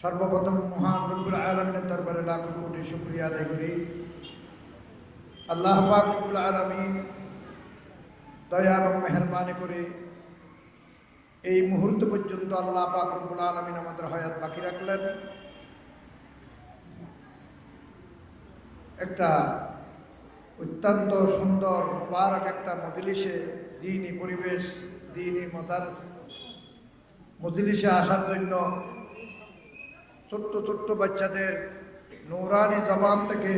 সর্বপ্রথম মহান রব্বুল আলমিনের দরবারে লাখ কোটি শুক্রিয়া আদায় করি। আল্লাহ পাক রব্বুল আলমিন দয়া এবং মেহরবানি করে এই মুহূর্ত পর্যন্ত আল্লাহ পাক রব্বুল আলমিন আমাদের হয়াত বাকি রাখলেন। একটা অত্যন্ত সুন্দর, মুবারক একটা মজলিসে দিনই পরিবেশ দিনই মদার মজলিসে আসার জন্য ছোট্ট ছোট্ট বাচ্চাদের নৌরানি জবান থেকে,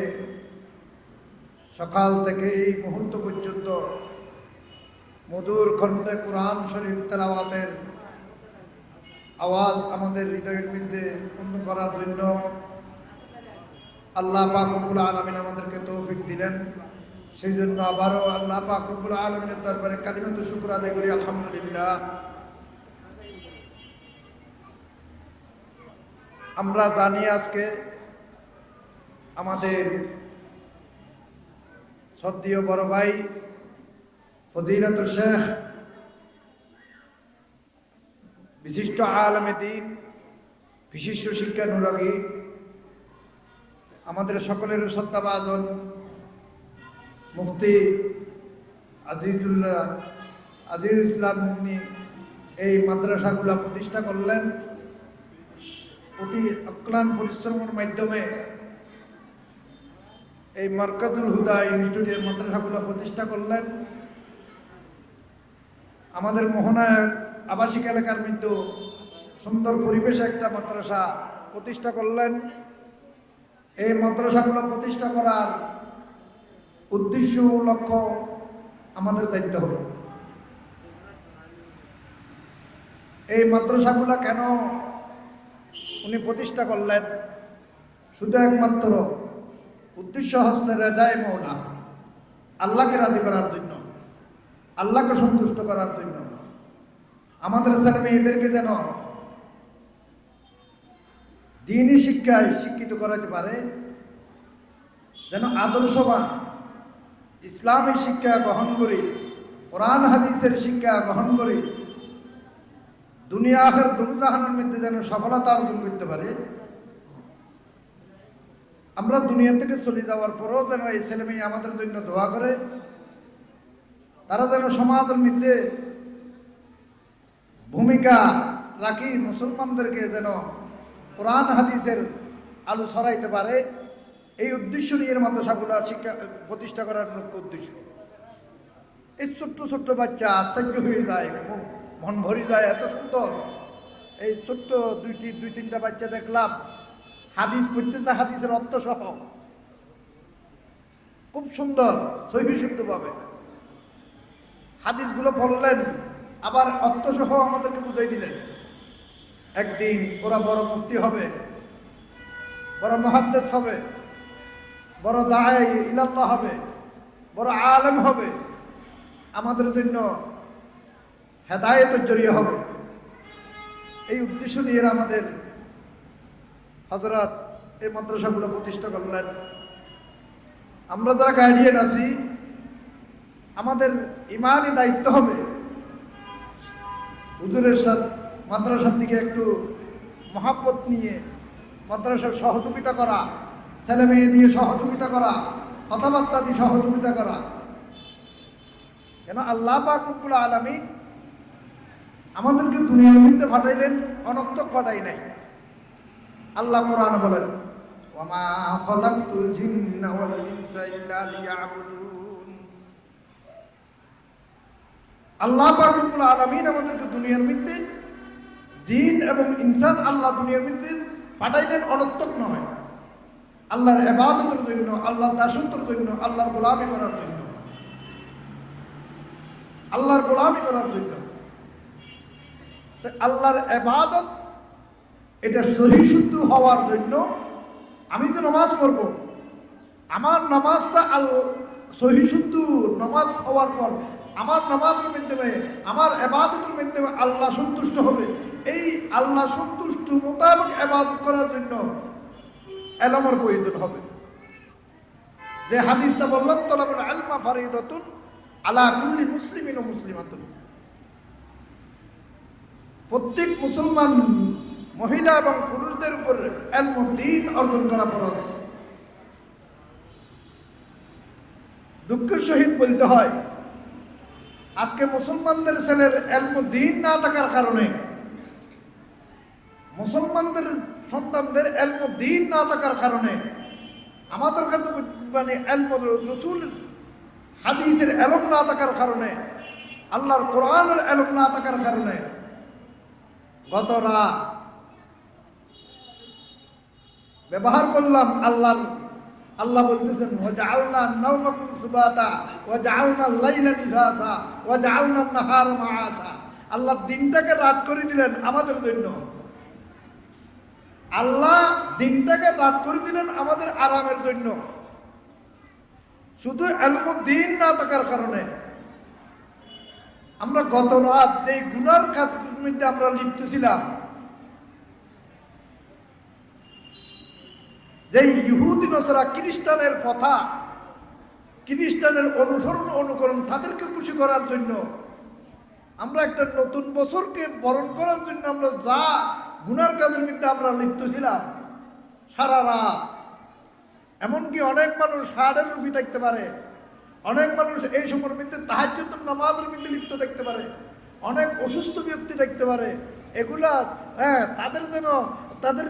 সকাল থেকে এই মুহূর্ত পর্যন্ত মধুর খণ্ডে কোরআন শরীফ তেলাওয়াতের আওয়াজ আমাদের হৃদয়ের মধ্যে পূর্ণ করার জন্য আল্লাহ পাকুল আলমিন আমাদেরকে তৌফিক দিলেন। সেই জন্য আবারও আল্লাহ পাকুল আলমিনের দরবারে কালিমাত শুক্র আদায় করি, আলহামদুলিল্লাহ। আমরা জানি আজকে আমাদের সদ্দীয় বড় ভাই ফজিলত শেখ, বিশিষ্ট আলমে দিন, বিশিষ্ট শিক্ষানুরাগী আমাদের সকলের শ্রদ্ধাভাজন মুফতি আজিজুল্লাহ আজিজ ইসলাম এই মাদ্রাসাগুলো প্রতিষ্ঠা করলেন। অতি অক্লান পরিশ্রমের মাধ্যমে এই মার্কাতুল হুদা ইনস্টিটিউটের মাদ্রাসাগুলো প্রতিষ্ঠা করলেন। আমাদের মোহনায় আবাসিক এলাকার মধ্যে সুন্দর পরিবেশে একটা মাদ্রাসা প্রতিষ্ঠা করলেন। এই মাদ্রাসাগুলো প্রতিষ্ঠা করার উদ্দেশ্য লক্ষ্য আমাদের দায়িত্ব হবে এই মাদ্রাসাগুলো কেন উনি প্রতিষ্ঠা করলেন শুধু একমাত্র উদ্দেশ্য হচ্ছে রেজায় মৌনা আল্লাহকে রাজি করার জন্য, আল্লাহকে সন্তুষ্ট করার জন্য। আমাদের ছেলে মেয়েদেরকে যেন দিনই শিক্ষায় শিক্ষিত করাতে পারে, যেন আদর্শবান ইসলামী শিক্ষা গ্রহণ করি, কোরআন, হাদিসের শিক্ষা গ্রহণ করি দুনিয়া আখের দুর্জাহানের মধ্যে যেন সফলতা অর্জন করতে পারে, আমরা দুনিয়া থেকে চলে যাওয়ার পরেও যেন এই ছেলে মেয়ে আমাদের জন্য দোয়া করে, তারা যেন সমাজের মধ্যে ভূমিকা রাখি, মুসলমানদেরকে যেন কোরআন, হাদিসের আলো ছড়াইতে পারে, এই উদ্দেশ্য নিয়ে মাদ্রাসাগুলো শিক্ষা, প্রতিষ্ঠা করার মুখ্য উদ্দেশ্য। এই ছোট্ট ছোট্ট বাচ্চা আশ্চর্য হয়ে যায় মন ভরি যায়, এত সুন্দর। এই ছোট্ট দুইটি, দুই, তিনটা বাচ্চা দেখলাম। হাদিস পড়তেছে, হাদিসের অর্থ সহ। খুব সুন্দর, সহি শুদ্ধ পাবে হাদিসগুলো পড়লেন, আবার অর্থ সহ আমাদেরকে বুঝাই দিলেন। একদিন ওরা বড় মুক্তি হবে, বড় মহাদ্দেশ হবে, বড় দায় ইলাল্লাহ হবে, বড় আলেম হবে। আমাদের জন্য হেদায়তের জড়িয়ে হবে। এই উদ্দেশ্য নিয়ে আমাদের হজরত এই মাদ্রাসাগুলো প্রতিষ্ঠা করলেন। আমরা যারা গার্ডিয়ান আছি, আমাদের ইমানই দায়িত্ব হবে। হুজুরের সাথে, মাদ্রাসার দিকে একটু মহাব্বত নিয়ে মাদ্রাসার সহযোগিতা করা, ছেলে মেয়ে দিয়ে সহযোগিতা করা, কথাবার্তা দিয়ে সহযোগিতা করা। কেন আল্লাহ পাকুল আলমী আমাদেরকে দুনিয়ার মধ্যে ফাটাইলেন অনর্থক ফাটাই নাই। আল্লাহ কোরআন বলেন আল্লাহ পাকুল আলমিন আমাদেরকে দুনিয়ার মধ্যে জিন এবং ইনসান আল্লাহ দুনিয়ার মধ্যে পাঠাইলেন অনর্থক নয়। আল্লাহর এবাদতের জন্য, আল্লাহর দাসত্বর জন্য, আল্লাহর গোলামি করার জন্য। আল্লাহর গোলামি করার জন্য। আল্লাহর এবাদত এটা সহি শুদ্ধ হওয়ার জন্য আমি তো নামাজ পড়ব। আমার নামাজটা আল, সহি শুদ্ধ নামাজ হওয়ার পর আমার নামাজের মাধ্যমে, আমার এবাদতের মাধ্যমে আল্লাহ সন্তুষ্ট হবে। এই আল্লাহ সন্তুষ্ট মোতাবেক এবাদত করার জন্য এলমের প্রয়োজন হবে। যে হাদিসটা বললাম, তলাবুল আলমা ফারিদতুন আলা কুল্লি মুসলিমিন ও মুসলিমাতুন। প্রত্যেক মুসলমান মহিলা এবং পুরুষদের উপর এলমুদ্দিন অর্জন করা ফরজ। দুঃখের সহিত বলতে হয়, আজকে মুসলমানদের ছেলের এলমুদ্দিন না থাকার কারণে মুসলমানদের সন্তানদের এলমুদ্দিন না থাকার কারণে আমাদের কাছে মানে এলম রসুল হাদিসের এলম না থাকার কারণে, আল্লাহর কোরআনের এলম না থাকার কারণে গত রাত ব্যবহার করলাম আল্লাহর আল্লাহ বলতেছেন ও ওয়াজআলনা নাওমাকুম সুবাতা, ওয়াজআলনা লাইলা লিবাসা ওয়াজআলনা নাহারা মাআশা। আল্লাহ দিনটাকে রাত করে দিলেন আমাদের জন্য। আল্লাহ দিনটাকে রাত করে দিলেন আমাদের আরামের জন্য। শুধু এলমুদ্দিন না থাকার কারণে আমরা গত রাত যে গুনার কাজগুলোর মধ্যে আমরা লিপ্ত ছিলাম যে ইহুদি, নসরা খ্রিস্টানের কথা, খ্রিস্টানের অনুসরণ অনুকরণ তাদেরকে খুশি করার জন্য আমরা একটা নতুন বছরকে বরণ করার জন্য আমরা যা গুনার কাজের মধ্যে আমরা লিপ্ত ছিলাম, সারা রাত। এমনকি অনেক মানুষ হাড়ের রুগী থাকতে পারে। অনেক মানুষ এই সময়ের মধ্যে তাহাজ্জুদ নামাজের মধ্যে লিপ্ত দেখতে পারে। অনেক অসুস্থ ব্যক্তি দেখতে পারে। এগুলা হ্যাঁ তাদের যেন, তাদের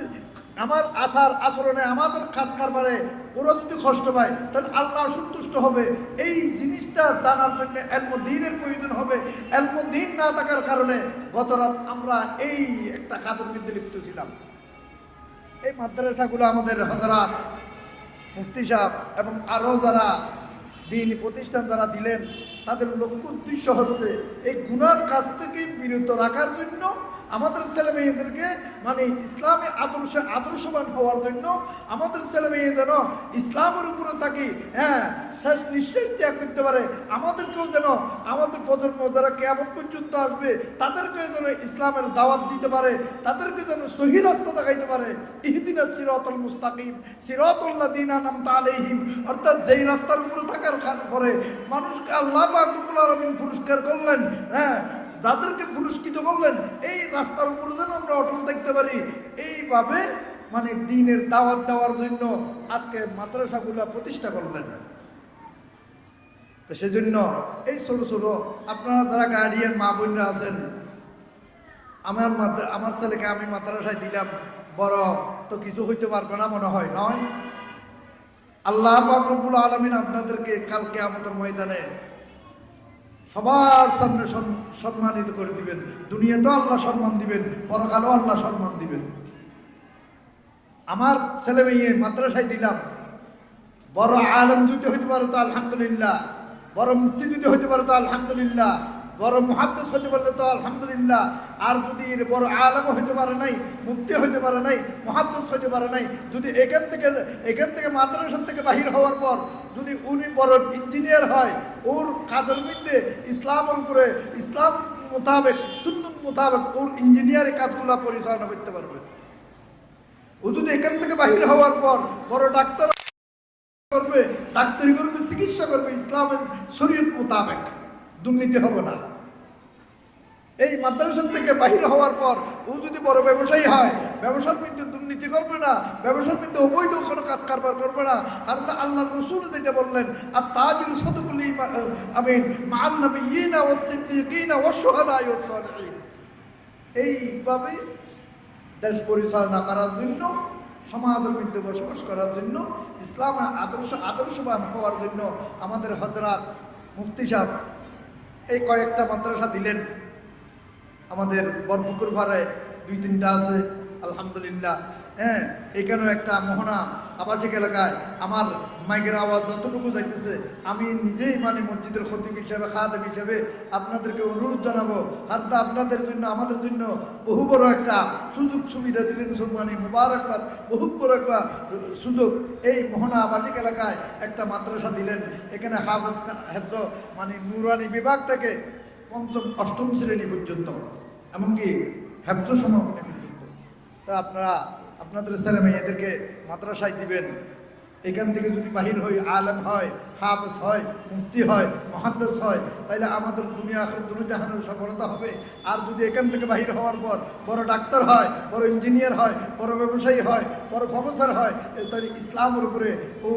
আমার আচার আচরণে আমাদের কাজ কারবারে ওরা যদি কষ্ট পায়, তাহলে আল্লাহ সন্তুষ্ট হবে। এই জিনিসটা জানার জন্য এলমদিনের প্রয়োজন হবে। এলমদিন না থাকার কারণে গত রাত আমরা এই একটা কাজের মধ্যে লিপ্ত ছিলাম। এই মাদ্রাসাগুলো আমাদের হজরাত মুফতি সাহেব এবং আরও যারা দিন প্রতিষ্ঠান যারা দিলেন, তাদের লক্ষ্য উদ্দেশ্য হচ্ছে এই গুণার কাছ থেকে বিরত রাখার জন্য আমাদের ছেলে মেয়েদেরকে মানে ইসলামী আদর্শ, আদর্শবান হওয়ার জন্য আমাদের ছেলে যেন ইসলামের উপরে থাকি হ্যাঁ শেষ নিঃশ্বাস ত্যাগ করতে পারে। আমাদেরকেও যেন, আমাদের প্রজন্ম যারা কেমন পর্যন্ত আসবে, তাদেরকে যেন ইসলামের দাওয়াত দিতে পারে, তাদেরকে যেন সহি রাস্তা দেখাইতে পারে। ইহদিনা সিরাতুল মুস্তাকিম সিরাতুল্লাহ দিনা নাম তালেহিম অর্থাৎ যেই রাস্তার উপরে থাকার পরে মানুষকে আল্লাহ রব্বুল আলামিন পুরস্কার করলেন হ্যাঁ যাদেরকে পুরস্কৃত করলেন, এই রাস্তার উপরে যেন আমরা অটল দেখতে পারি। এইভাবে মানে দিনের দাওয়াত দেওয়ার জন্য আজকে মাদ্রাসাগুলো প্রতিষ্ঠা করলেন। সেজন্য এই ছোট ছোট, আপনারা যারা গার্ডিয়ান মা বোনরা আছেন, আমার আমার ছেলেকে আমি মাদ্রাসায় দিলাম, বড়, তো কিছু হইতে পারবে না মনে হয়, নয়? আল্লাহ বাবুল আলমিন আপনাদেরকে কালকে আমাদের ময়দানে সবার সামনে সম্মানিত করে দিবেন। দুনিয়াতেও আল্লাহ সম্মান দিবেন, পরকালেও আল্লাহ সম্মান দিবেন। আমার ছেলে মেয়ে, মাদ্রাসায় দিলাম। বড় আলম যদি হইতে পারো তো আলহামদুলিল্লাহ। বড় মুক্তি যদি হইতে পারো তো আলহামদুলিল্লাহ। বড় মুহাদ্দেশ হইতে পারলে তো আলহামদুলিল্লাহ। আর যদি বড় আলম হইতে পারে নাই মুক্তি হইতে পারে নাই মুহাদ্দেশ হইতে পারে নাই, যদি এখান থেকে এখান থেকে মাদ্রাসা থেকে বাহির হওয়ার পর যদি উনি বড় ইঞ্জিনিয়ার হয়, ওর কাজের মধ্যে ইসলামের উপরে, ইসলাম মোতাবেক, সুন্নত মোতাবেক ওর ইঞ্জিনিয়ারের কাজগুলো পরিচালনা করতে পারবে। ও যদি এখান থেকে বাহির হওয়ার পর বড় ডাক্তার করবে, ডাক্তারি করবে, চিকিৎসা করবে, ইসলামের শরীয়ত মোতাবেক। দুর্নীতি হবে না। এই মাদ্রাসা থেকে বাহির হওয়ার পর ও যদি বড় ব্যবসায়ী হয়, ব্যবসার মধ্যে দুর্নীতি করবে না, ব্যবসার মধ্যে অবৈধ কোনো কাজ কারবার করবে না কারণ আল্লাহ রসুল যেটা বললেন আর তাজির সদকুল আমিন মান নবী ইনা ও সিদ্দিকিনা ও সোহাদা ও এইভাবে দেশ পরিচালনা করার জন্য, সমাজের মধ্যে বসবাস করার জন্য, ইসলামের আদর্শ, আদর্শবান হওয়ার জন্য আমাদের হজরত মুফতি সাহেব এই কয়েকটা মাদ্রাসা দিলেন। আমাদের বরফুকুর ভাড়ায় দুই তিনটা আছে, আলহামদুলিল্লাহ। হ্যাঁ এখানেও একটা মোহনা আবাসিক এলাকায় আমার মাইকের আওয়াজ যতটুকু যাইতেছে, আমি নিজেই মানে মসজিদের খতিব হিসাবে, খাদেম হিসাবে আপনাদেরকে অনুরোধ জানাব। আর তা আপনাদের জন্য, আমাদের জন্য বহু বড় একটা সুযোগ সুবিধা দিলেন মানে মুবারকবাদ, বহু বড় একটা সুযোগ। এই মোহনা আবাসিক এলাকায় একটা মাদ্রাসা দিলেন, এখানে হাফেজ হেফজ মানে নুরানি বিভাগ থেকে পঞ্চম, অষ্টম শ্রেণি পর্যন্ত, এমনকি হেফজ সমাপনী পর্যন্ত। তা আপনারা আপনাদের ছেলে মেয়েদেরকে মাদ্রাসায় দিবেন। এখান থেকে যদি বাহির হই আলেম হয় হাফেজ হয় মুক্তি হয়, মহাদ্দেশ হয়, তাইলে আমাদের দুনিয়া আখের দুনু জাহানের সফলতা হবে। আর যদি এখান থেকে বাহির হওয়ার পর বড় ডাক্তার হয়, বড় ইঞ্জিনিয়ার হয়, বড় ব্যবসায়ী হয়, বড় প্রফেসর হয় তাহলে ইসলামের উপরে ও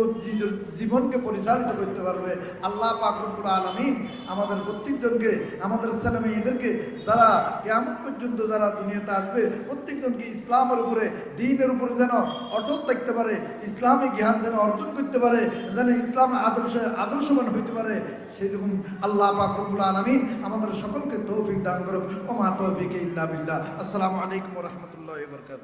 জীবনকে পরিচালিত করতে পারবে। আল্লাহ পাকুল আলমিন আমাদের প্রত্যেকজনকে, আমাদের ছেলে মেয়েদেরকে যারা কেমন পর্যন্ত যারা দুনিয়াতে আসবে, প্রত্যেকজনকে ইসলামের উপরে, দিনের উপরে যেন অটল থাকতে পারে, ইসলামী জ্ঞান যেন অর্জন করতে পারে, যেন ইসলাম আদর্শ আদর্শবান হইতে পারে, সেরকম আল্লাহ পাকুল আলমিন আমাদের সকলকে তৌফিক দান করুক। ও মা তৌফিক ইল্লা বিল্লাহ। আসসালামু আলাইকুম রহমতুল্লাহ বরকাত